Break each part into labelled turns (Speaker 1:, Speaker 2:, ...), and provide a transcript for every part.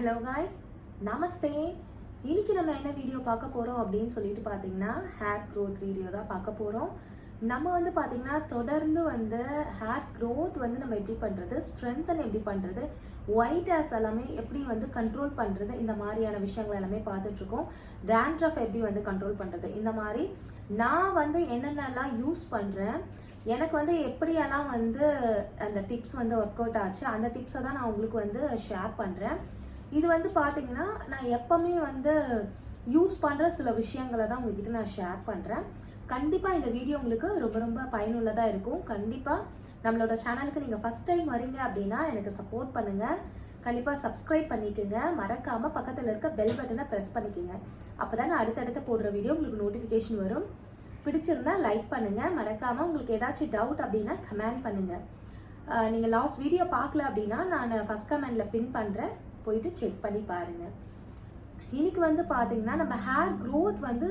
Speaker 1: Hello guys நமஸ்தே இன்றைக்கி நம்ம என்ன வீடியோ பார்க்க போகிறோம் அப்படின்னு சொல்லிட்டு பார்த்தீங்கன்னா ஹேர் க்ரோத் வீடியோ தான் பார்க்க போகிறோம் நம்ம வந்து பார்த்தீங்கன்னா தொடர்ந்து வந்து ஹேர் க்ரோத் வந்து நம்ம எப்படி பண்ணுறது ஸ்ட்ரென்தன் எப்படி பண்ணுறது ஒயிட் ஹேர்ஸ் எல்லாமே எப்படி வந்து கண்ட்ரோல் பண்ணுறது இந்த மாதிரியான விஷயங்கள் எல்லாமே பார்த்துட்ருக்கோம். டேண்ட்ரஃப் எப்படி வந்து கண்ட்ரோல் பண்ணுறது இந்த மாதிரி. நான் வந்து என்னென்னலாம் யூஸ் பண்ணுறேன் எனக்கு வந்து எப்படியெல்லாம் வந்து அந்த டிப்ஸ் வந்து ஒர்க் அவுட் ஆச்சு அந்த டிப்ஸை தான் நான் உங்களுக்கு வந்து ஷேர் பண்ணுறேன் இது வந்து பார்த்தீங்கன்னா நான் எப்போவுமே வந்து யூஸ் பண்ணுற சில விஷயங்களை தான் உங்ககிட்ட நான் ஷேர் பண்ணுறேன் கண்டிப்பாக இந்த வீடியோ உங்களுக்கு ரொம்ப ரொம்ப பயனுள்ளதாக இருக்கும். கண்டிப்பாக நம்மளோட சேனலுக்கு நீங்கள் ஃபஸ்ட் டைம் வரீங்க அப்படின்னா எனக்கு சப்போர்ட் பண்ணுங்கள் கண்டிப்பாக சப்ஸ்கிரைப் பண்ணிக்கோங்க. மறக்காமல் பக்கத்தில் இருக்க பெல் பட்டனை ப்ரெஸ் பண்ணிக்கோங்க. அப்போ தான் நான் அடுத்தடுத்து போடுற வீடியோ உங்களுக்கு நோட்டிஃபிகேஷன் வரும். பிடிச்சிருந்தா லைக் பண்ணுங்கள் மறக்காமல் உங்களுக்கு ஏதாச்சும் டவுட் அப்படின்னா கமெண்ட் பண்ணுங்கள் நீங்கள் லாஸ்ட் வீடியோ பார்க்கல அப்படின்னா நான் ஃபஸ்ட் கமெண்டில் பின் பண்ணுறேன் போயிட்டு செக் பண்ணி பாருங்கள் இன்னைக்கு வந்து பார்த்தீங்கன்னா நம்ம ஹேர் க்ரோத் வந்து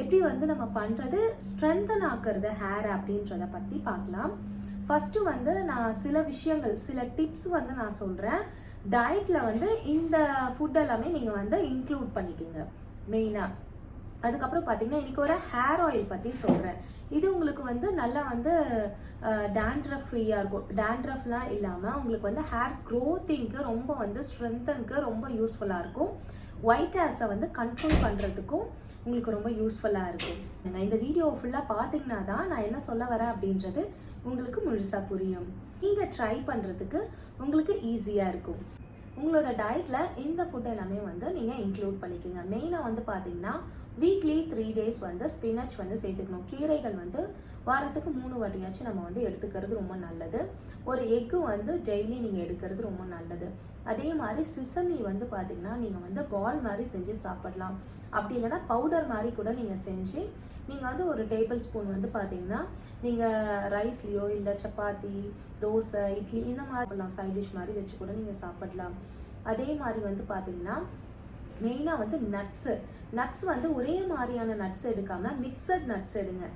Speaker 1: எப்படி வந்து நம்ம பண்ணுறது ஸ்ட்ரென்தன் ஆக்குறது ஹேர் அப்படின்றத பற்றி பார்க்கலாம். ஃபஸ்ட்டு வந்து நான் சில விஷயங்கள் சில டிப்ஸ் வந்து நான் சொல்கிறேன் டயட்டில் வந்து இந்த ஃபுட் எல்லாமே நீங்கள் வந்து இன்க்ளூட் பண்ணிக்கோங்க. மெயினாக அதுக்கப்புறம் பார்த்தீங்கன்னா இன்னைக்கு ஒரு ஹேர் ஆயில் பற்றி சொல்கிறேன் இது உங்களுக்கு வந்து நல்லா வந்து டேண்ட்ரஃப் ஃப்ரீயாக இருக்கும். டேண்ட்ரஃப்லாம் இல்லாமல் உங்களுக்கு வந்து ஹேர் க்ரோத்திங்க்கு ரொம்ப வந்து ஸ்ட்ரென்த்தனுக்கு ரொம்ப யூஸ்ஃபுல்லாக இருக்கும். ஒயிட் ஹேர்ஸை வந்து கண்ட்ரோல் பண்ணுறதுக்கும் உங்களுக்கு ரொம்ப யூஸ்ஃபுல்லாக இருக்கும். நான் இந்த வீடியோ ஃபுல்லாக பார்த்தீங்கன்னா தான் நான் என்ன சொல்ல வரேன் அப்படின்றது உங்களுக்கு முழுசாக புரியும். நீங்கள் ட்ரை பண்ணுறதுக்கு உங்களுக்கு ஈஸியாக இருக்கும். உங்களோட டயட்டில் இந்த ஃபுட் எல்லாமே வந்து நீங்கள் இன்க்ளூட் பண்ணிக்கோங்க. மெயினாக வந்து பார்த்தீங்கன்னா வீக்லி த்ரீ டேஸ் வந்து ஸ்பினச் வந்து சேர்த்துக்கணும். கீரைகள் வந்து வாரத்துக்கு மூணு வாட்டியாச்சும் நம்ம வந்து எடுத்துக்கிறது ரொம்ப நல்லது. ஒரு எக்கு வந்து டெய்லி நீங்கள் எடுக்கிறது ரொம்ப நல்லது. அதே மாதிரி சிசமி வந்து பார்த்தீங்கன்னா நீங்கள் வந்து பால் மாதிரி செஞ்சு சாப்பிடலாம். அப்படி இல்லைன்னா பவுடர் மாதிரி கூட நீங்கள் செஞ்சு நீங்கள் வந்து ஒரு டேபிள் ஸ்பூன் வந்து பார்த்தீங்கன்னா நீங்கள் ரைஸ்லேயோ இல்லை சப்பாத்தி தோசை இட்லி இந்த மாதிரி சைட் டிஷ் மாதிரி வச்சு கூட நீங்கள் சாப்பிடலாம். அதே மாதிரி வந்து பார்த்தீங்கன்னா மெயினாக வந்து நட்ஸு நட்ஸ் வந்து ஒரே மாதிரியான நட்ஸ் எடுக்காமல் மிக்சட் நட்ஸ் எடுங்க.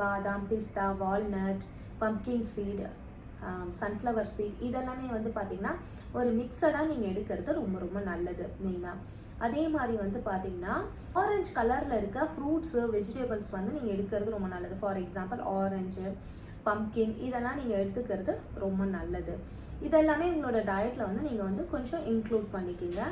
Speaker 1: பாதாம் பிஸ்தா walnut pumpkin seed sunflower seed இதெல்லாமே வந்து பார்த்திங்கன்னா ஒரு மிக்சடாக நீங்கள் எடுக்கிறது ரொம்ப ரொம்ப நல்லது மெயினாக அதே மாதிரி வந்து பார்த்தீங்கன்னா ஆரஞ்சு கலரில் இருக்க ஃப்ரூட்ஸு வெஜிடபிள்ஸ் வந்து நீங்கள் எடுக்கிறது ரொம்ப நல்லது. ஃபார் எக்ஸாம்பிள் ஆரஞ்சு பம்கின் இதெல்லாம் நீங்கள் எடுத்துக்கிறது ரொம்ப நல்லது. இதெல்லாமே உங்களோட டயட்டில் வந்து நீங்கள் வந்து கொஞ்சம் இன்க்ளூட் பண்ணிக்கிங்க.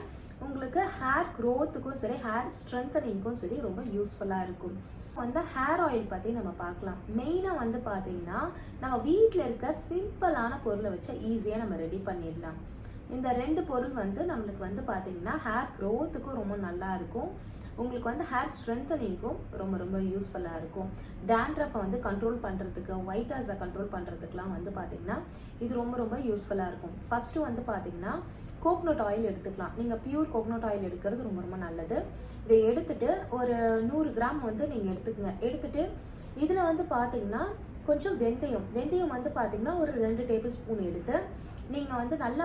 Speaker 1: உங்களுக்கு ஹேர் க்ரோத்துக்கும் சரி ஹேர் ஸ்ட்ரென்தனிங்க்கும் சரி ரொம்ப யூஸ்ஃபுல்லாக இருக்கும். வந்து ஹேர் ஆயில் பற்றி நம்ம பார்க்கலாம். மெயினாக வந்து பார்த்தீங்கன்னா நம்ம வீட்டில் இருக்க சிம்பிளான பொருளை வச்சு ஈஸியாக நம்ம ரெடி பண்ணிடலாம். இந்த ரெண்டு பொருள் வந்து நம்மளுக்கு வந்து பார்த்தீங்கன்னா ஹேர் க்ரோத்துக்கும் ரொம்ப நல்லா இருக்கும். உங்களுக்கு வந்து ஹேர் ஸ்ட்ரென்தனிங்க்கும் ரொம்ப ரொம்ப யூஸ்ஃபுல்லாக இருக்கும். டேண்ட்ரஃபை வந்து கண்ட்ரோல் பண்ணுறதுக்கு ஒயிட்டர்ஸை கண்ட்ரோல் பண்ணுறதுக்குலாம் வந்து பார்த்தீங்கன்னா இது ரொம்ப ரொம்ப யூஸ்ஃபுல்லாக இருக்கும். ஃபஸ்ட்டு வந்து பார்த்தீங்கன்னா கோக்னட் ஆயில் எடுத்துக்கலாம். நீங்கள் பியூர் கோக்னட் ஆயில் எடுக்கிறது ரொம்ப ரொம்ப நல்லது. இதை எடுத்துட்டு ஒரு நூறு கிராம் வந்து நீங்கள் எடுத்துக்கங்க. எடுத்துட்டு இதில் வந்து பார்த்தீங்கன்னா கொஞ்சம் வெந்தயம். வெந்தயம் வந்து பார்த்தீங்கன்னா ஒரு ரெண்டு டேபிள் ஸ்பூன் எடுத்து நீங்கள் வந்து நல்லா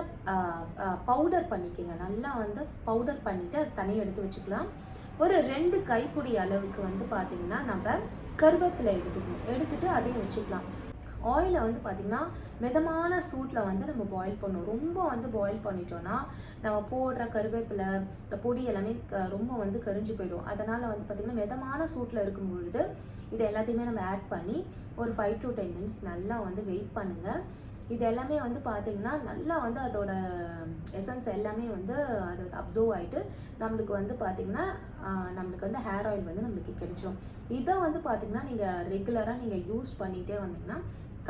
Speaker 1: பவுடர் பண்ணிக்கோங்க. நல்லா வந்து பவுடர் பண்ணிவிட்டு அது தனியாக எடுத்து வச்சுக்கலாம். ஒரு ரெண்டு கைப்பிடி அளவுக்கு வந்து பார்த்தீங்கன்னா நம்ம கருவேப்பிலை எடுத்துக்கணும். எடுத்துட்டு அதையும் வச்சுக்கலாம். ஆயிலை வந்து பார்த்திங்கன்னா மிதமான சூட்டில் வந்து நம்ம பாயில் பண்ணணும். ரொம்ப வந்து பாயில் பண்ணிட்டோன்னா நம்ம போடுற கருவேப்பிலை இந்த பொடி எல்லாமே க- ரொம்ப வந்து கரிஞ்சு போயிடும். அதனால் வந்து பார்த்திங்கன்னா மிதமான சூட்டில் இருக்கும் பொழுது இது எல்லாத்தையுமே நம்ம ஆட் பண்ணி ஒரு ஃபைவ் டு டென் மினிட்ஸ் நல்லா வந்து வெயிட் பண்ணுங்கள் இது எல்லாமே வந்து பார்த்தீங்கன்னா நல்லா வந்து அதோட எசன்ஸ் எல்லாமே வந்து அது அப்சர்வ் ஆகிட்டு நம்மளுக்கு வந்து பார்த்தீங்கன்னா நம்மளுக்கு வந்து ஹேர் ஆயில் வந்து நம்மளுக்கு கிடைச்சிடும் இதை வந்து பார்த்தீங்கன்னா நீங்கள் ரெகுலராக நீங்கள் யூஸ் பண்ணிகிட்டே வந்தீங்கன்னா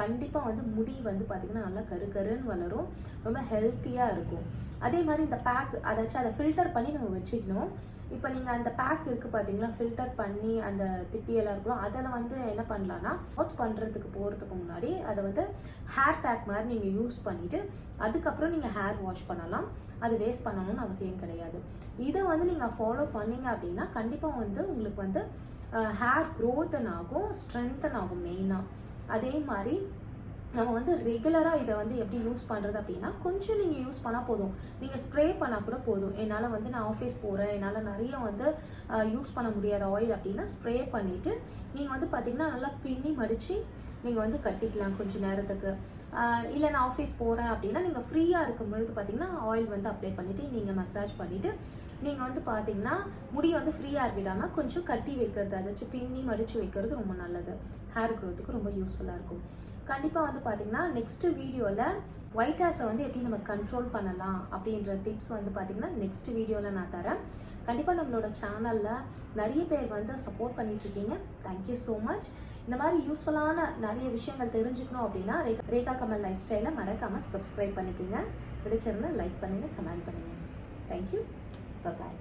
Speaker 1: கண்டிப்பாக வந்து முடி வந்து பார்த்திங்கன்னா நல்லா கரு கருன்னு வளரும். ரொம்ப ஹெல்த்தியாக இருக்கும். அதே மாதிரி இந்த பேக் அதாச்சும் அதை ஃபில்டர் பண்ணி நம்ம வச்சுக்கணும். இப்போ நீங்கள் அந்த பேக் இருக்குது பார்த்தீங்களா ஃபில்டர் பண்ணி அந்த திப்பியெல்லாம் இருக்கும் அதில் வந்து என்ன பண்ணலான்னா ஒர்க் பண்ணுறதுக்கு போகிறதுக்கு முன்னாடி அதை வந்து ஹேர் பேக் மாதிரி நீங்கள் யூஸ் பண்ணிவிட்டு அதுக்கப்புறம் நீங்கள் ஹேர் வாஷ் பண்ணலாம். அது வேஸ்ட் பண்ணணும்னு அவசியம் கிடையாது. இதை வந்து நீங்கள் ஃபாலோ பண்ணீங்க அப்படின்னா கண்டிப்பாக வந்து உங்களுக்கு வந்து ஹேர் க்ரோத்தன் ஆகும் ஸ்ட்ரென்தன் ஆகும் மெயினாக அதே மாதிரி நம்ம வந்து ரெகுலராக இதை வந்து எப்படி யூஸ் பண்ணுறது அப்படின்னா கொஞ்சம் நீங்கள் யூஸ் பண்ணால் போதும். நீங்கள் ஸ்ப்ரே பண்ணால் கூட போதும். என்னால் வந்து நான் ஆஃபீஸ் போகிறேன் என்னால் நிறைய வந்து யூஸ் பண்ண முடியாத ஆயில் அப்படின்னா ஸ்ப்ரே பண்ணிவிட்டு நீங்கள் வந்து பார்த்தீங்கன்னா நல்லா பின்னி மடித்து நீங்கள் வந்து கட்டிக்கலாம் கொஞ்சம் நேரத்துக்கு. இல்லை நான் ஆஃபீஸ் போகிறேன் அப்படின்னா நீங்கள் ஃப்ரீயாக இருக்கும் பொழுது பார்த்தீங்கன்னா ஆயில் வந்து அப்ளை பண்ணிவிட்டு நீங்கள் மசாஜ் பண்ணிவிட்டு நீங்கள் வந்து பார்த்தீங்கன்னா முடியை வந்து ஃப்ரீயாக விடாமல் கொஞ்சம் கட்டி வைக்கிறது அதாச்சும் பின்னி மடித்து வைக்கிறது ரொம்ப நல்லது. ஹேர் க்ரோத்துக்கு ரொம்ப யூஸ்ஃபுல்லாக இருக்கும். கண்டிப்பாக வந்து பார்த்தீங்கன்னா நெக்ஸ்ட்டு வீடியோவில் ஒயிட் ஹேர்ஸை வந்து எப்படி நம்ம கண்ட்ரோல் பண்ணலாம் அப்படின்ற டிப்ஸ் வந்து பார்த்தீங்கன்னா நெக்ஸ்ட் வீடியோவில் நான் தரேன். கண்டிப்பாக நம்மளோட சேனலில் நிறைய பேர் வந்து சப்போர்ட் பண்ணிகிட்ருக்கீங்க தேங்க்யூ ஸோ மச் இந்த மாதிரி யூஸ்ஃபுல்லான நிறைய விஷயங்கள் தெரிஞ்சுக்கணும் அப்படின்னா ரேகா கமல் லைஃப் ஸ்டைலில் மறக்காமல் சப்ஸ்கிரைப் பண்ணிக்கோங்க. பிடிச்சிருந்தா லைக் பண்ணுங்கள் கமெண்ட் பண்ணுங்கள் தேங்க்யூ பாய்